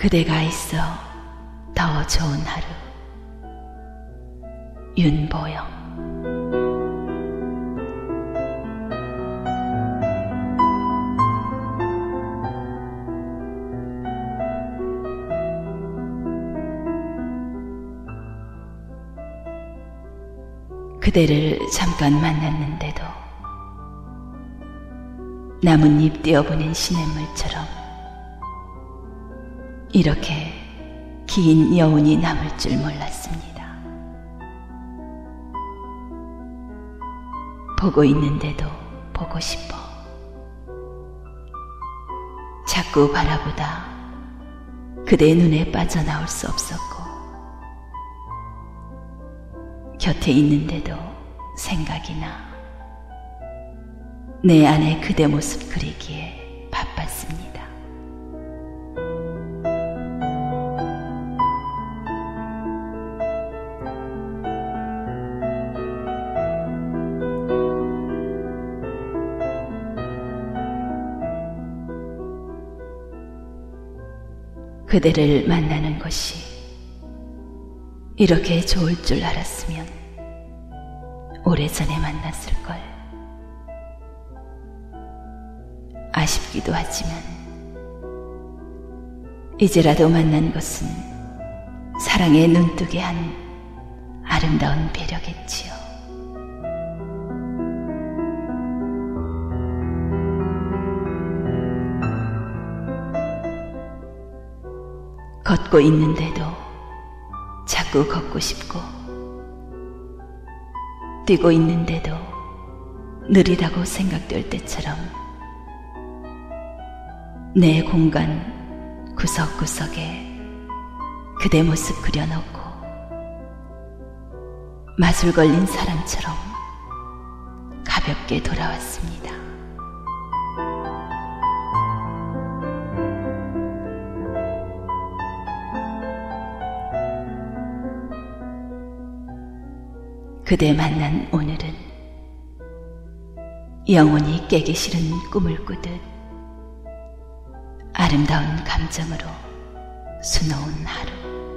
그대가 있어 더 좋은 하루. 윤보영. 그대를 잠깐 만났는데도 나뭇잎 띄어보낸 시냇물처럼 이렇게 긴 여운이 남을 줄 몰랐습니다. 보고 있는데도 보고 싶어. 자꾸 바라보다 그대 눈에 빠져나올 수 없었고, 곁에 있는데도 생각이 나. 내 안에 그대 모습 그리기에 바빴습니다. 그대를 만나는 것이 이렇게 좋을 줄 알았으면 오래전에 만났을 걸. 아쉽기도 하지만 이제라도 만난 것은 사랑에 눈뜨게 한 아름다운 배려겠지요. 걷고 있는데도 자꾸 걷고 싶고 뛰고 있는데도 느리다고 생각될 때처럼 내 공간 구석구석에 그대 모습 그려놓고 마술 걸린 사람처럼 가볍게 돌아왔습니다. 그대 만난 오늘은 영원히 깨기 싫은 꿈을 꾸듯 아름다운 감정으로 수놓은 하루.